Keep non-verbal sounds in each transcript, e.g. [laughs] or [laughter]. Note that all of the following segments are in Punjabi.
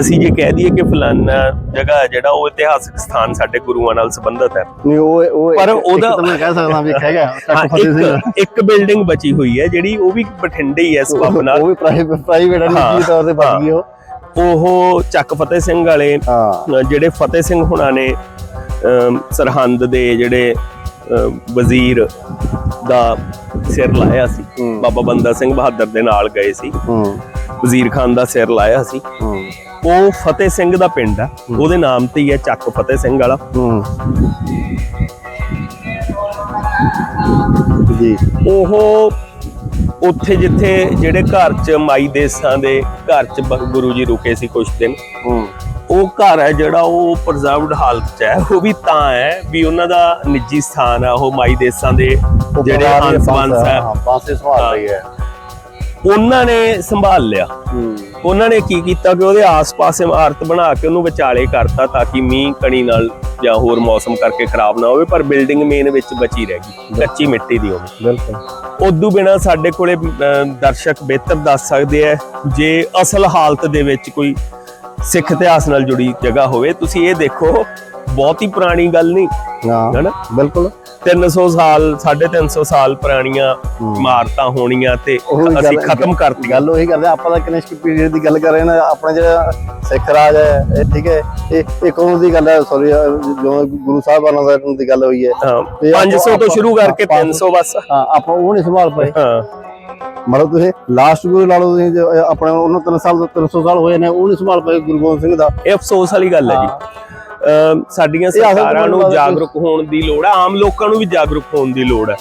ਅਸੀਂ ਜੇ ਕਹਿ ਦਈਏ ਕਿ ਫਲਾਨਾ ਜਗ੍ਹਾ ਜਿਹੜਾ ਉਹ ਇਤਿਹਾਸਕ ਸਥਾਨ ਸਾਡੇ ਗੁਰੂਆਂ ਨਾਲ ਸੰਬੰਧਿਤ ਹੈ। ਨਹੀਂ ਉਹ ਉਹ ਪਰ ਉਹਦਾ- ਮੈਂ ਕਹਿ ਸਕਦਾ ਵੀ ਹੈਗਾ ਚੱਕ ਫਤਿਹ ਸਿੰਘ। ਇੱਕ ਬਿਲਡਿੰਗ ਬਚੀ ਹੋਈ ਹੈ ਜਿਹੜੀ ਉਹ ਵੀ ਬਠਿੰਡੇ ਹੀ ਹੈ ਸਬਬ ਨਾਲ। ਉਹ ਵੀ ਪ੍ਰਾਈਵੇਟ ਨਿੱਜੀ ਤੌਰ ਤੇ ਗਈ ਉਹ। ਉਹ ਚੱਕ ਫਤਿਹ ਸਿੰਘ ਵਾਲੇ ਜਿਹੜੇ ਫਤਿਹ ਸਿੰਘ ਹੁਣਾਂ ਨੇ ਸਰਹੰਦ ਦੇ ਜਿਹੜੇ ਵਜ਼ੀਰ ਦਾ ਸਿਰ ਲਾਇਆ ਸੀ। ਬਾਬਾ ਬੰਦਾ ਸਿੰਘ ਬਹਾਦਰ ਦੇ ਨਾਲ ਗਏ ਸੀ। ਵਜ਼ੀਰ ਖਾਨ ਦਾ ਸਿਰ ਲਾਇਆ ਸੀ। ਉਹ ਫਤਿਹ ਸਿੰਘ ਦਾ ਪਿੰਡ ਆ। ਉਹਦੇ ਨਾਮ ਤੇ ਹੀ ਹੈ ਚੱਕ ਫਤਿਹ ਸਿੰਘ ਵਾਲਾ। ਜੀ। ਉਹ ਉੱਥੇ ਜਿੱਥੇ ਜਿਹੜੇ ਘਰ ਚ ਮਾਈ ਦੇਸਾਂ ਦੇ ਘਰ ਚ ਗੁਰੂ ਜੀ ਰੁਕੇ ਸੀ ਕੁਝ ਦਿਨ। ਉਹ ਘਰ ਹੈ ਜਿਹੜਾ ਉਹ ਪ੍ਰੀਜ਼ਰਵਡ ਹਾਲਤ ਚ ਹੈ। ਉਹ ਵੀ ਤਾਂ ਹੈ ਵੀ ਉਹਨਾਂ ਦਾ ਨਿੱਜੀ ਸਥਾਨ ਆ ਉਹ ਮਾਈ ਦੇਸਾਂ ਦੇ ਜਿਹੜੇ ਹੰਸ ਬੰਸ ਹੈ ਪਾਸੇ ਸੰਭਾਲ ਰਹੀ ਹੈ। ਉਹਨਾਂ ਨੇ ਸੰਭਾਲ ਲਿਆ। ਉਹਨਾਂ ਨੇ ਕੀ ਕੀਤਾ ਕਿ ਉਹਦੇ ਆਸ-ਪਾਸ ਇਮਾਰਤ ਬਣਾ ਕੇ ਉਹਨੂੰ ਵਿਚਾਲੇ ਕਰਤਾ ਤਾਂ ਕਿ ਮੀਂਹ ਕਣੀ ਨਾਲ ਜਾਂ ਹੋਰ ਮੌਸਮ ਕਰਕੇ ਖਰਾਬ ਨਾ ਹੋਵੇ ਪਰ ਬਿਲਡਿੰਗ ਮੇਨ ਵਿੱਚ ਬਚੀ ਰਹਿ ਗਈ ਕੱਚੀ ਮਿੱਟੀ ਦੀ ਹੋਵੇ। ਬਿਲਕੁਲ। ਉਦੋਂ ਬਿਨਾ ਸਾਡੇ ਕੋਲੇ ਦਰਸ਼ਕ ਬਿਹਤਰ ਦੱਸ ਸਕਦੇ ਆ ਜੇ ਅਸਲ ਹਾਲਤ ਦੇ ਵਿੱਚ ਕੋਈ ਸਿੱਖ ਇਤਿਹਾਸ ਨਾਲ ਜੁੜੀ ਜਗ੍ਹਾ ਹੋਵੇ ਤੁਸੀਂ ਇਹ ਦੇਖੋ ਬਹੁਤ ਹੀ ਪੁਰਾਣੀ ਗੱਲ ਨਹੀਂ। ਹਾਂ ਹੈਨਾ? ਬਿਲਕੁਲ। 300 ਸਾਲ 350 ਸਾਲ ਪੁਰਾਣੀਆਂ ਇਮਾਰਤਾਂ ਹੋਣੀਆਂ ਤੇ ਅਸੀਂ ਖਤਮ ਕਰਤੀਆਂ। ਗੱਲ ਉਹੀ ਕਰਦੇ ਆਪਾਂ ਤਾਂ ਕਨਿਸ਼ਕ ਪੀਰੀਅਡ ਦੀ ਗੱਲ ਕਰ ਰਹੇ ਹਾਂ ਆਪਣਾ ਜਿਹੜਾ ਸਿੱਖ ਰਾਜ ਹੈ ਠੀਕ ਹੈ ਇਹ ਇੱਕ ਉਹਨਾਂ ਦੀ ਗੱਲ ਹੈ? ਸੌਰੀ ਜੋ ਗੁਰੂ ਸਾਹਿਬਾਨਾਂ ਦਾ ਦੀ ਗੱਲ ਹੋਈ ਹੈ। ਹਾਂ ਤੇ ਆਪਾਂ- 500 ਤੋਂ ਸ਼ੁਰੂ ਕਰਕੇ ਆਪਾਂ- 300 ਬਸ। ਹਾਂ ਆਪਾਂ ਉਹ ਨਹੀਂ ਸੰਭਾਲ ਪਾਏ। ਹਾਂ। ਮਤਲਬ ਤੁਸੀਂ ਲਾਸਟ ਗੁਰੂ ਲਾ ਲਓ ਤੁਸੀਂ ਆਪਣੇ ਉਹਨਾਂ 3 ਸਾਲ 300 ਸਾਲ ਹੋਏ ਨੇ ਉਹ ਨਹੀਂ ਸੰਭਾਲ ਪਾਏ ਗੁਰੂ ਗੋਬਿੰਦ ਸਿੰਘ ਦਾ। ਇਹ ਅਫਸੋਸ ਵਾਲੀ ਗੱਲ ਹੈ ਜੀ। ਸਾਡੀਆਂ ਸਰਕਾਰਾਂ ਨੂੰ ਤੋਂ ਜਾਗਰੂਕ ਹੋਣ ਦੀ ਲੋੜ ਹੈ ਆਮ ਲੋਕਾਂ ਨੂੰ ਵੀ ਜਾਗਰੂਕ ਹੋਣ ਦੀ ਲੋੜ ਹੈ।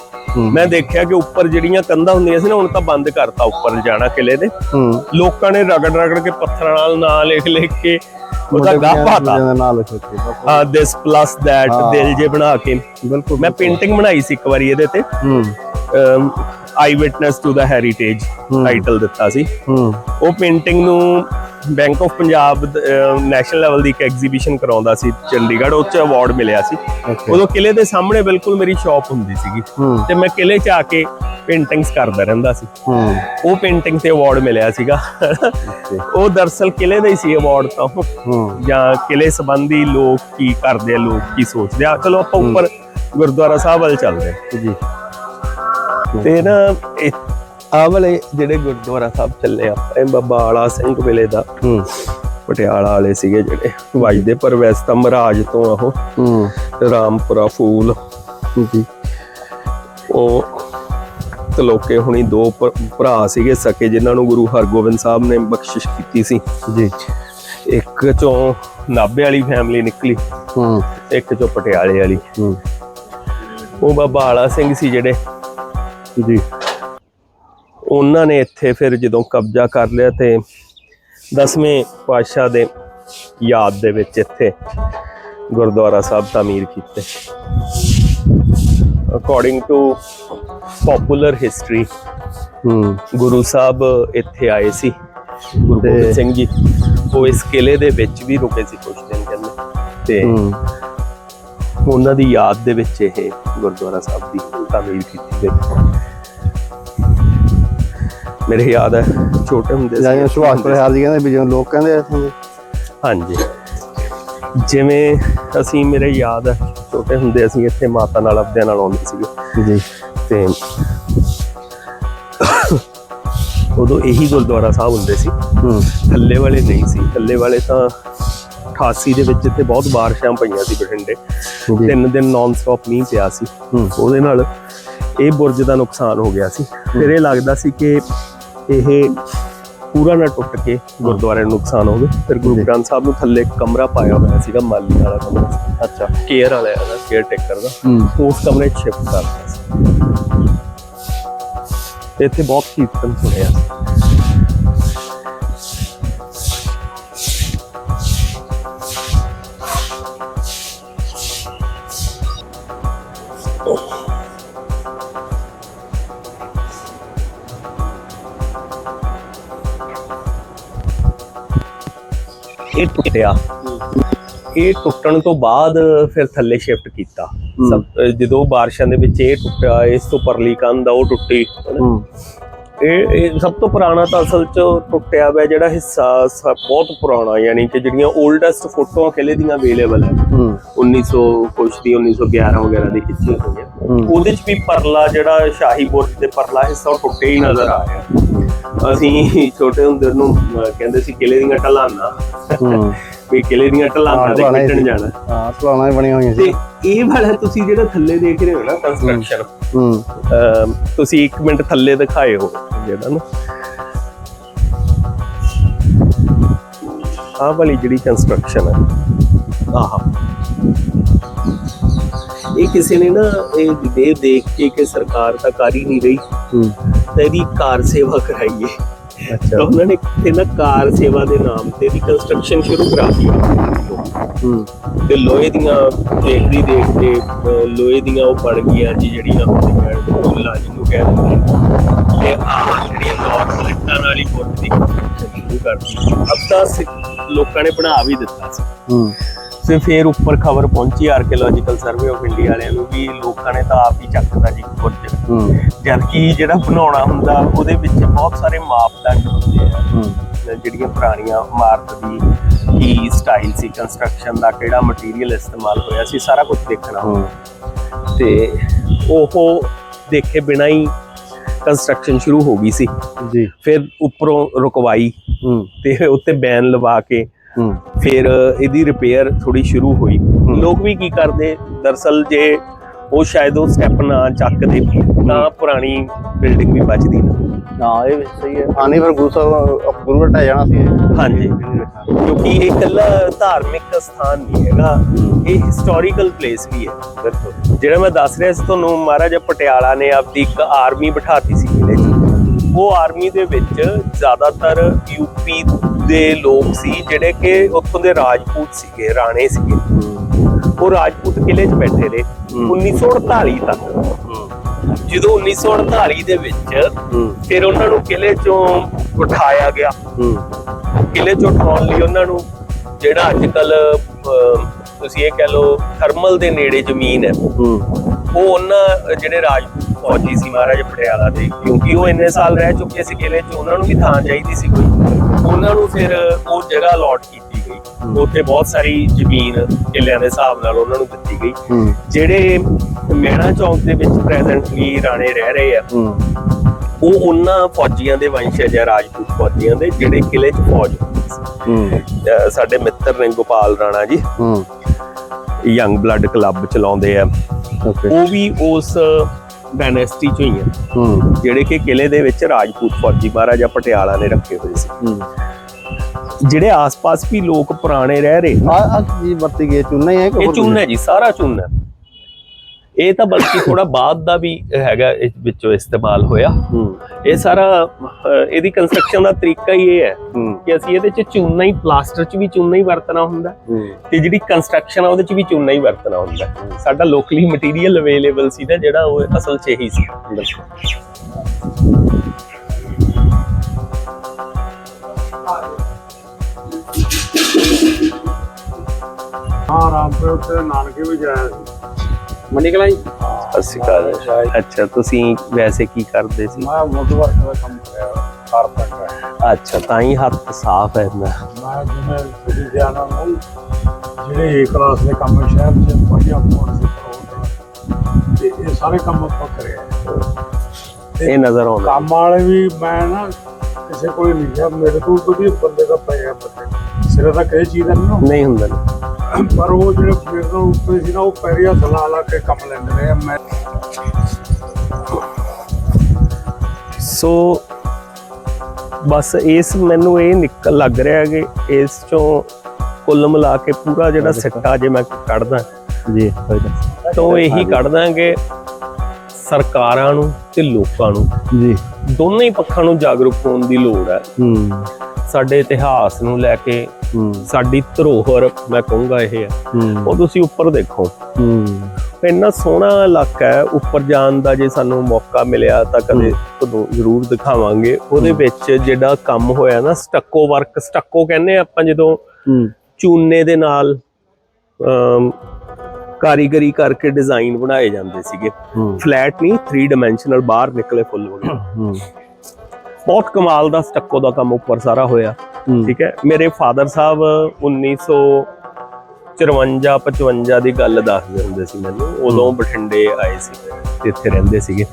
ਮੈਂ ਦੇਖਿਆ ਕਿ ਉੱਪਰ ਜਿਹੜੀਆਂ ਕੰਧਾਂ ਹੁੰਦੀਆਂ ਸੀ ਨਾ ਹੁਣ ਤਾਂ ਬੰਦ ਕਰਤਾ ਉੱਪਰ ਜਾਣਾ ਕਿਲੇ ਦੇ। ਲੋਕਾਂ ਨੇ ਰਗੜ ਰਗੜ ਕੇ ਪੱਥਰਾਂ ਨਾਲ ਨਾਂ ਲਿਖ ਲਿਖ ਕੇ ਉਹਦਾ ਲਿਖੇ ਸੀ ਹਾਂ ਦਿਸ ਪਲੱਸ ਹਾਂ। ਦਿਲ ਜੇ ਬਣਾ ਕੇ। ਬਿਲਕੁਲ ਮੈਂ ਪੇਂਟਿੰਗ ਬਣਾਈ ਸੀ ਇੱਕ ਵਾਰੀ ਇਹਦੇ ਤੇ। Eye witness to the heritage. Title ਦਿੱਤਾ ਸੀ। ਉਹ ਪੇਂਟਿੰਗ ਨੂੰ bank of Punjab national level ਦੀ ਇੱਕ ਐਗਜ਼ੀਬਿਸ਼ਨ ਕਰਾਉਂਦਾ ਸੀ ਚੰਡੀਗੜ੍ਹ ਉਹ 'ਚ ਅਵਾਰਡ ਮਿਲਿਆ ਸੀ। ਉਦੋਂ ਕਿਲੇ ਦੇ ਸਾਹਮਣੇ ਬਿਲਕੁਲ ਮੇਰੀ ਸ਼ਾਪ ਹੁੰਦੀ ਸੀਗੀ ਤੇ ਮੈਂ ਕਿਲੇ 'ਚ ਆ ਕੇ ਪੇਂਟਿੰਗਸ ਕਰਦਾ ਰਹਿੰਦਾ ਸੀ। ਉਹ ਪੇਂਟਿੰਗ ਤੇ ਅਵਾਰਡ ਮਿਲਿਆ ਸੀਗਾ। ਉਹ ਦਰਸਲ ਕਿਲੇ ਦਾ ਹੀ ਸੀ ਅਵਾਰਡ ਤਾਂ। ਜਾਂ ਕਿਲੇ ਸੰਬੰਧੀ ਲੋਕ ਕੀ ਕਰਦੇ ਆ ਲੋਕ ਕੀ ਸੋਚਦੇ ਆ। ਚਲੋ ਆਪਾਂ ਉੱਪਰ ਗੁਰਦੁਆਰਾ ਸਾਹਿਬ ਵੱਲ ਚੱਲਦੇ ਜੀ। ਤੇ ਨਾ ਆਹ ਵਾਲੇ ਜਿਹੜੇ ਗੁਰਦੁਆਰਾ ਸਾਹਿਬ ਚੱਲੇ ਆਪਾਂ ਇਹ ਬਾਬਾ ਆਲਾ ਸਿੰਘ ਵੇਲੇ ਦਾ। ਹੂੰ। ਪਟਿਆਲਾ ਵਾਲੇ ਸੀਗੇ ਜਿਹੜੇ ਵਜਦੇ ਪਰ ਵੈਸੇ ਤਾਂ ਮਹਾਰਾਜ ਤੋਂ ਆ ਉਹ। ਹੂੰ। ਰਾਮਪੁਰਾ ਫੂਲ। ਜੀ। ਉਹ ਤਲੋਕੇ ਹੁਣੀ ਦੋ ਭਰਾ ਸੀਗੇ ਸਕੇ ਜਿਨ੍ਹਾਂ ਨੂੰ ਗੁਰੂ ਹਰਗੋਬਿੰਦ ਸਾਹਿਬ ਨੇ ਬਖਸ਼ਿਸ਼ ਕੀਤੀ ਸੀ। ਜੀ। ਇੱਕ ਚੋਂ ਨਾਭੇ ਵਾਲੀ ਫੈਮਿਲੀ ਨਿਕਲੀ ਹੂੰ। ਇੱਕ ਚੋਂ ਪਟਿਆਲੇ ਵਾਲੀ। ਹੂੰ। ਉਹ ਬਾਬਾ ਆਲਾ ਸਿੰਘ ਸੀ ਜਿਹੜੇ ਜੀ। ਉਹਨਾਂ ਨੇ ਇੱਥੇ ਫਿਰ ਜਦੋਂ ਕਬਜ਼ਾ ਕਰ ਲਿਆ ਤੇ 10ਵੇਂ ਪਾਤਸ਼ਾਹ ਦੇ ਯਾਦ ਦੇ ਵਿੱਚ ਇੱਥੇ ਗੁਰਦੁਆਰਾ ਸਾਹਿਬ ਤਾਮੀਰ ਕੀਤੇ। According to popular history Guru Sahib ਇੱਥੇ ਆਏ ਸੀ। ਗੁਰੂ ਗੋਬਿੰਦ ਸਿੰਘ ਜੀ ਉਹ ਇਸ ਕਿਲੇ ਦੇ ਵਿੱਚ ਵੀ ਰੁਕੇ ਸੀ ਕੁਝ ਦਿਨ ਕਹਿੰਦੇ ਤੇ ਉਹਨਾਂ ਦੀ ਯਾਦ ਦੇ ਵਿੱਚ ਇਹ ਗੁਰਦੁਆਰਾ ਸਾਹਿਬ ਦੀ ਤਾਮੀਰ ਕੀਤੀ ਗਈ। ਮੇਰੇ ਯਾਦ ਹੈ ਛੋਟੇ ਹੁੰਦੇ ਜਾਈਏ ਸੁਭਾਸ਼ ਪ੍ਰਹਾਰ ਜੀ ਕਹਿੰਦੇ ਵੀ ਜਿਵੇਂ ਲੋਕ ਕਹਿੰਦੇ ਹਾਂਜੀ। ਜਿਵੇਂ ਅਸੀਂ ਮੇਰੇ ਯਾਦ ਹੈ ਛੋਟੇ ਹੁੰਦੇ ਅਸੀਂ ਇੱਥੇ ਮਾਤਾ ਨਾਲ ਆਪਦਿਆਂ ਨਾਲ ਆਉਂਦੇ ਸੀਗੇ। ਜੀ। ਤੇ ਉਦੋਂ ਇਹੀ ਗੁਰਦੁਆਰਾ ਸਾਹਿਬ ਹੁੰਦੇ ਸੀ। ਥੱਲੇ ਵਾਲੇ ਨਹੀਂ ਸੀ। ਥੱਲੇ ਵਾਲੇ ਤਾਂ 88 ਦੇ ਵਿੱਚ ਇੱਥੇ ਬਹੁਤ ਬਾਰਿਸ਼ਾਂ ਪਈਆਂ ਸੀ ਬਠਿੰਡੇ। ਤਿੰਨ ਦਿਨ ਨਾਨ ਸਟਾਪ ਮੀਂਹ ਪਿਆ ਸੀ। ਉਹਦੇ ਨਾਲ ਇਹ ਬੁਰਜ ਦਾ ਨੁਕਸਾਨ ਹੋ ਗਿਆ ਸੀ। ਫਿਰ ਇਹ ਲੱਗਦਾ ਸੀ ਕਿ ਇਹ ਪੂਰਾ ਨਾ ਟੁੱਟ ਕੇ ਗੁਰਦੁਆਰੇ ਨੂੰ ਨੁਕਸਾਨ ਹੋਵੇ। ਫਿਰ ਗੁਰੂ ਗ੍ਰੰਥ ਸਾਹਿਬ ਨੂੰ ਥੱਲੇ ਕਮਰਾ ਪਾਇਆ ਹੋਇਆ ਸੀਗਾ ਮਾਲੀ ਵਾਲਾ ਕਮਰਾ। ਅੱਛਾ। ਕੇਅਰ ਵਾਲਾ ਦਾ ਕੇਅਰ ਟੇਕਰ ਦਾ। ਉਸ ਕਮਰੇ 'ਚ ਸ਼ਿਫਟ ਕਰਤਾ ਸੀ। ਇੱਥੇ ਬਹੁਤ ਕੀਰਤਨ ਸੁਣਿਆ ਇਹ ਟੁੱਟਿਆ। ਇਹ ਟੁੱਟਣ ਤੋਂ ਬਾਅਦ ਫਿਰ ਥੱਲੇ ਸ਼ਿਫਟ ਕੀਤਾ। ਜਦੋਂ ਬਾਰਿਸ਼ਾਂ ਦੇ ਵਿੱਚ ਇਹ ਟੁੱਟਿਆ ਇਸ ਤੋਂ ਪਰਲੀ ਕੰਧ ਆ ਉਹ ਟੁੱਟੀ। ਇਹ ਇਹ ਸਭ ਤੋਂ ਪੁਰਾਣਾ ਤਾਂ ਅਸਲ ਚ ਟੁੱਟਿਆ ਹੋਇਆ ਜਿਹੜਾ ਹਿੱਸਾ ਬਹੁਤ ਪੁਰਾਣਾ ਯਾਨੀ ਕਿ ਜਿਹੜੀਆਂ 올ਡੈਸਟ ਫੋਟੋਆਂ ਕਿਲੇ ਦੀਆਂ ਅਵੇਲੇਬਲ ਹੈ। ਹੂੰ 1900 ਕੁਛ ਦੀ 1911 ਵਗੈਰਾ ਦੀ ਖਿੱਚੀ ਹੋਈ ਹੈ। ਉਹਦੇ ਚ ਵੀ ਪਰਲਾ ਜਿਹੜਾ ਸ਼ਾਹੀ ਬੁਰਜ ਦੇ ਪਰਲਾ ਹਿੱਸਾ ਉਹ ਟੁੱਟੇ ਹੀ ਨਜ਼ਰ ਆ ਰਿਹਾ। ਅਸੀਂ ਛੋਟੇ ਹੁੰਦੇ ਨੂੰ ਕਹਿੰਦੇ ਸੀ ਕਿਲੇ ਦੀਆਂ ਢਲਾਨਾਂ। ਹੂੰ। ਵੀ ਕਿਲੇ ਦੀਆਂ ਢਲਾਨਾਂ ਤੇ ਢਲਾਨਾਂ ਖੇਡਣ। ਜਾਣਾ। ਹਾਂ ਹੀ ਬਣੀਆਂ ਹੋਈਆਂ ਤੇ ਸੀ। ਇਹ ਵਾਲਾ ਤੁਸੀਂ ਜਿਹੜਾ ਥੱਲੇ ਦੇਖ ਰਹੇ ਹੋ ਨਾ ਕੰਸਟਰਕਸ਼ਨ ਹੂੰ। ਤੁਸੀਂ 1 ਮਿੰਟ ਥੱਲੇ ਦਿਖਾਇਓ ਜਿਹੜਾ ਨਾ। ਆਹ ਵਾਲੀ ਜਿਹੜੀ ਕੰਸਟਰਕਸ਼ਨ ਹੈ। ਆਹ। ਇਹ ਕਿਸੇ ਨੇ ਨਾ ਇਹ ਦੇ ਦੇਖ ਕੇ ਕਿ ਸਰਕਾਰ ਤਾਂ ਕਰ ਹੀ ਨਹੀਂ ਰਹੀ। ਹੂੰ। ਤਾਂ ਇਹਦੀ ਕਾਰ ਸੇਵਾ ਕਰਾਈਏ। ਤਾਂ ਅੱਛਾ ਉਹਨਾਂ ਨੇ ਕਿਤੇ ਨਾ ਕਾਰ ਸੇਵਾ ਦੇ ਨਾਮ ਤੇ ਇਹਦੀ ਕੰਸਟਰਕਸ਼ਨ ਸ਼ੁਰੂ ਕਰਾ ਦਿੱਤੀ ਹੂੰ। ਤੇ ਲੋਹੇ ਦੀਆਂ ਦੇਖਦੀ ਦੇਖ ਕੇ ਲੋਹੇ ਦੀਆਂ ਉਹ ਬਣ ਗਈਆਂ ਜੀ ਜਿਹੜੀਆਂ ਹੁੰਦੀਆਂ ਫੁੱਲਾਂ ਜਿਹਨੂੰ ਕਹਿੰਦੇ ਨੇ। ਤੇ ਆਹ ਜਿਹੜੀਆਂ ਲੋਕ ਸਲਿੱਟਾਂ ਨਾਲ ਹੀ ਬੁੱਤ ਦੀ ਸ਼ੁਰੂ ਕਰਤੀ। ਅੱਧਾ ਸਿ- ਲੋਕਾਂ ਨੇ ਬਣਾ ਵੀ ਦਿੱਤਾ ਸੀ। ਹੂੰ। ਤੇ ਫਿਰ ਉੱਪਰ ਖਬਰ ਪਹੁੰਚੀ ਆਰਕੀਓਲੋਜੀਕਲ ਸਰਵੇ ਆਫ ਇੰਡੀਆ ਵਾਲਿਆਂ ਨੂੰ ਵੀ ਲੋਕਾਂ ਨੇ ਤਾਂ ਆਪ ਹੀ ਚੱਕਦਾ ਜੀ ਹੂੰ ਜਦ ਕਿ ਜਿਹੜਾ ਬਣਾਉਣਾ ਹੁੰਦਾ ਉਹਦੇ ਵਿੱਚ ਬਹੁਤ ਸਾਰੇ ਮਾਪਦੰਡ ਹੁੰਦੇ ਆ। ਜਿਹੜੀਆਂ ਪੁਰਾਣੀਆਂ ਇਮਾਰਤ ਦੀ ਕੀ ਸਟਾਈਲ ਸੀ ਕੰਸਟਰਕਸ਼ਨ ਦਾ ਕਿਹੜਾ ਮਟੀਰੀਅਲ ਇਸਤੇਮਾਲ ਹੋਇਆ ਸੀ ਸਾਰਾ ਕੁਝ ਦੇਖਣਾ। ਤੇ ਉਹ ਦੇਖੇ ਬਿਨਾਂ ਹੀ ਕੰਸਟਰਕਸ਼ਨ ਸ਼ੁਰੂ ਹੋ ਗਈ ਸੀ। ਜੀ। ਫਿਰ ਉੱਪਰੋਂ ਰੁਕਵਾਈ। ਤੇ ਉੱਤੇ ਬੈਨ ਲਵਾ ਕੇ ਫਿਰ ਇਹਦੀ ਰਿਪੇਅਰ ਥੋੜੀ ਸ਼ੁਰੂ ਹੋਈ। ਲੋਕ ਵੀ ਕੀ ਕਰਦੇ? ਦਰਸਲ ਜੇ ਉਹ ਸ਼ਾਇਦ ਉਹ ਸਟੈਪ ਨਾ ਚੱਕਦੇ ਤਾਂ ਪੁਰਾਣੀ ਬਿਲਡਿੰਗ ਵੀ ਬਚਦੀ ਨਾ। ਹਾਂ ਇਹ ਸਹੀ ਹੈ। ਨਹੀਂ ਫਿਰ ਗੁਰੂ ਸਾਹਿਬ ਗੁਰੂ ਘਟਾ ਜਾਣਾ ਸੀ। ਹਾਂਜੀ। ਕਿਉਂਕਿ ਇਹ ਇਕੱਲਾ ਧਾਰਮਿਕ ਸਥਾਨ ਨਹੀਂ ਹੈਗਾ। ਇਹ ਹਿਸਟੋਰੀਕਲ ਪਲੇਸ ਵੀ ਹੈ। ਬਿਲਕੁਲ। ਜਿਹੜਾ ਮੈਂ ਦੱਸ ਰਿਹਾ ਸੀ ਤੁਹਾਨੂੰ ਮਹਾਰਾਜਾ ਪਟਿਆਲਾ ਨੇ ਆਪਦੀ ਇੱਕ ਆਰਮੀ ਬਿਠਾਤੀ ਸੀ ਕਿਲੇ 'ਚ। ਉਹ ਆਰਮੀ ਦੇ ਵਿੱਚ ਜ਼ਿਆਦਾਤਰ ਯੂਪੀ ਦੇ ਲੋਕ ਸੀ ਜਿਹੜੇ ਕਿ ਉੱਥੋਂ ਦੇ ਰਾਜਪੂਤ ਸੀਗੇ ਰਾਣੇ ਸੀਗੇ। ਉਹ ਰਾਜਪੂਤ ਕਿਲੇ 'ਚ ਬੈਠੇ ਰਹੇ। ਹੂੰ। 1948 ਤੱਕ। ਜਦੋਂ 1948 ਦੇ ਵਿੱਚ ਫਿਰ ਉਹਨਾਂ ਨੂੰ ਕਿਲੇ 'ਚੋਂ ਉਠਾਇਆ ਗਿਆ। ਕਿਲੇ ਚੋਂ ਉਠਾਉਣ ਲਈ ਉਹਨਾਂ ਨੂੰ ਜਿਹੜਾ ਅੱਜ ਕੱਲ ਤੁਸੀਂ ਇਹ ਕਹਿ ਲਓ ਥਰਮਲ ਦੇ ਨੇੜੇ ਜ਼ਮੀਨ ਹੈ। ਉਹ ਉਹਨਾਂ ਜਿਹੜੇ ਰਾਜਪੂਤ ਫੌਜੀ ਸੀ ਮਹਾਰਾਜਾ ਪਟਿਆਲਾ ਦੇ ਕਿਉਂਕਿ ਉਹ ਇੰਨੇ ਸਾਲ ਰਹਿ ਚੁੱਕੇ ਸੀ ਕਿਲੇ 'ਚ ਉਹਨਾਂ ਨੂੰ ਵੀ ਥਾਂ ਚਾਹੀਦੀ ਸੀ ਕੋਈ। ਉਹਨਾਂ ਨੂੰ ਫਿਰ ਉਹ ਜਗ੍ਹਾ ਅਲਾਟ ਕੀਤੀ ਗਈ। ਉੱਥੇ ਬਹੁਤ ਸਾਰੀ ਜ਼ਮੀਨ ਕਿਲਿਆਂ ਦੇ ਹਿਸਾਬ ਨਾਲ ਉਹਨਾਂ ਨੂੰ ਦਿੱਤੀ ਗਈ। ਜਿਹੜੇ ਮਹਿਣਾ ਚੌਂਕ ਦੇ ਵਿੱਚ ਪ੍ਰੈਜ਼ੈਂਟਲੀ ਰਾਣੇ ਰਹਿ ਰਹੇ ਆ ਉਹ ਉਹਨਾਂ ਫੌਜੀਆਂ ਦੇ ਵੰਸ਼ਜ ਆ ਰਾਜਪੂਤ ਫੌਜੀਆਂ ਦੇ ਜਿਹੜੇ ਕਿਲੇ 'ਚ ਫੌਜ ਹੁੰਦੀ ਸੀ। ਹੂੰ। ਸਾਡੇ ਮਿੱਤਰ ਨੇ ਗੋਪਾਲ ਰਾਣਾ ਜੀ ਹੂੰ। ਯੰਗ ਬਲੱਡ ਕਲੱਬ ਚਲਾਉਂਦੇ ਆ। ਉਹ ਵੀ ਉਸ ਡਾਇਨੈਸਟੀ ਚੋਂ ਹੀ ਆ। ਹੂੰ। ਜਿਹੜੇ ਕਿ ਕਿਲੇ ਦੇ ਵਿੱਚ ਰਾਜਪੂਤ ਫੌਜੀ ਮਹਾਰਾਜਾ ਪਟਿਆਲਾ ਨੇ ਰੱਖੇ ਹੋਏ ਸੀ। ਹੂੰ। ਜਿਹੜੇ ਆਸ-ਪਾਸ ਵੀ ਲੋਕ ਪੁਰਾਣੇ ਰਹਿ ਰਹੇ ਆ ਆ ਜੀ ਵਰਤੀ ਗਈ ਚੂਨਾ ਹੀ ਹੈ ਕਿ ਇਹ ਚੂਨਾ ਹੈ ਜੀ ਸਾਰਾ ਚੂਨਾ। ਹੈ। ਇਹ ਤਾਂ ਬਲਕਿ ਥੋੜਾ ਬਾਅਦ ਦਾ ਵੀ ਹੈਗਾ ਇਸ ਵਿੱਚੋਂ ਇਸਤੇਮਾਲ ਹੋਇਆ। ਹੂੰ। ਇਹ ਸਾਰਾ ਇਹਦੀ ਕੰਸਟਰਕਸ਼ਨ ਦਾ ਤਰੀਕਾ ਹੀ ਇਹ ਹੈ ਕਿ ਅਸੀਂ ਇਹਦੇ ਚ ਚੂਨਾ ਹੀ ਪਲਾਸਟਰ ਚ ਵੀ ਚੂਨਾ ਹੀ ਵਰਤਣਾ ਹੁੰਦਾ ਤੇ ਜਿਹੜੀ ਕੰਸਟਰਕਸ਼ਨ ਆ ਉਹਦੇ ਚ ਵੀ ਚੂਨਾ ਹੀ ਵਰਤਣਾ ਹੁੰਦਾ ਸਾਡਾ ਲੋਕਲੀ ਮਟੀਰੀਅਲ ਅਵੇਲੇਬਲ ਸੀ ਨਾ ਜਿਹੜਾ ਉਹ ਅਸਲ ਚ ਇਹੀ ਸੀ। ਹਾਂ ਰਾਮਪੁਰ ਤੇ ਨਾਨਕੇ ਵੀ ਜਾਇਆ ਸੀ। ਮੰਡੀ ਕਲਾਈ ਸਤਿ ਸ਼੍ਰੀ ਅਕਾਲ ਅੱਛਾ ਤੁਸੀਂ ਵੈਸੇ ਕੀ ਕਰਦੇ ਸੀ? ਮੈਂ ਮੋਟਰ ਦਾ ਕੰਮ ਕਰਿਆ ਕਾਰਪੈਂਟਰ ਅੱਛਾ ਤਾਂ ਹੀ ਹੱਥ ਸਾਫ਼ ਹੈ ਨਾ ਮੈਂ ਜਿਵੇਂ ਛੋਟੀ ਜਾਣਾ ਨੂੰ ਜਿਹੜੇ ਏ ਕਲਾਸ ਦੇ ਕੰਮ ਸ਼ਹਿਰ ਚ ਵਧੀਆ ਪਹੁੰਚ ਸੀ ਪ੍ਰੋਗਰਾਮ ਤੇ ਇਹ ਸਾਰੇ ਕੰਮ ਆਪਾਂ ਕਰਿਆ ਇਹ ਨਜ਼ਰ ਆਉਂਦਾ। ਕੰਮ ਵਾਲੇ ਵੀ ਮੈਂ ਨਾ ਕਿਸੇ ਕੋਲ ਨਹੀਂ ਗਿਆ ਮੇਰੇ ਤੋਂ ਵਧੀਆ ਬੰਦੇ ਦਾ ਪਿਆ ਬੰਦੇ। ਸਿਰੇ ਦਾ ਕਿਸੇ ਚੀਜ਼ ਨਹੀਂ ਨਾ ਨਹੀਂ ਹੁੰਦਾ। ਪਰ ਉਹ ਜਿਹੜੇ ਮੇਰੇ ਤੋਂ ਉੱਤੇ ਸੀ ਨਾ ਉਹ ਪੈਰੀ ਹੱਥ ਲਾ ਲਾ ਕੇ ਕੰਮ ਲੈਂਦੇ ਰਹੇ ਮੈਂ ਸੋ ਬਸ ਇਸ ਮੈਨੂੰ ਇਹ ਨਿਕਲ ਲੱਗ ਰਿਹਾ ਕਿ ਇਸ ਚੋਂ ਕੁੱਲ ਮਿਲਾ ਕੇ ਪੂਰਾ ਜਿਹੜਾ ਸਿੱਟਾ ਜੇ ਮੈਂ ਕੱਢਦਾ ਜੀ ਤਾਂ ਉਹ ਇਹੀ ਕੱਢਦਾ ਕਿ ਸਰਕਾਰਾਂ ਨੂੰ ਤੇ ਲੋਕਾਂ ਨੂੰ ਜੀ। ਦੋਨੇ ਹੀ ਪੱਖਾਂ ਨੂੰ ਜਾਗਰੂਕ ਹੋਣ ਦੀ ਲੋੜ ਹੈ। ਹੂੰ। ਸਾਡੇ ਇਤਿਹਾਸ ਨੂੰ ਲੈ ਕੇ ਸਾਡੀ ਧਰੋਹਰ ਮੈਂ ਕਹੂੰਗਾ ਇਹ ਹੈ। ਉਹ ਤੁਸੀਂ ਉੱਪਰ ਦੇਖੋ। ਹੂੰ। ਇੰਨਾ ਸੋਹਣਾ ਇਲਾਕਾ ਹੈ ਉੱਪਰ ਜਾਣ ਦਾ ਜੇ ਸਾਨੂੰ ਮੌਕਾ ਮਿਲਿਆ ਤਾਂ ਕਦੇ ਤੁਹਾਨੂੰ ਜ਼ਰੂਰ ਦਿਖਾਵਾਂਗੇ। ਉਹਦੇ ਵਿੱਚ ਜਿਹੜਾ ਕੰਮ ਹੋਇਆ ਨਾ ਸਟੱਕੋ ਵਰਕ ਸਟੱਕੋ ਕਹਿੰਦੇ ਆਪਾਂ ਜਦੋਂ ਚੂਨੇ ਦੇ ਨਾਲ ਕਾਰੀਗਰੀ ਕਰਕੇ ਡਿਜ਼ਾਈਨ ਬਣਾਏ ਜਾਂਦੇ ਸੀਗੇ। ਫਲੈਟ ਨਹੀਂ 3 ਡਾਈਮੈਂਸ਼ਨਲ ਬਾਹਰ ਨਿਕਲੇ ਫੁੱਲ ਵਗੈਰਾ ਬਹੁਤ ਕਮਾਲ ਦਾ ਸਟੱਕੋ ਦਾ ਕੰਮ ਉੱਪਰ ਸਾਰਾ ਹੋਇਆ। ਠੀਕ ਹੈ? ਮੇਰੇ ਫਾਦਰ ਸਾਹਿਬ 1954 55 ਦੀ ਗੱਲ ਦੱਸਦੇ ਹੁੰਦੇ ਸੀ ਮੈਨੂੰ। ਉਦੋਂ ਬਠਿੰਡੇ ਆਏ ਸੀ ਤੇ ਇੱਥੇ ਰਹਿੰਦੇ ਸੀਗੇ।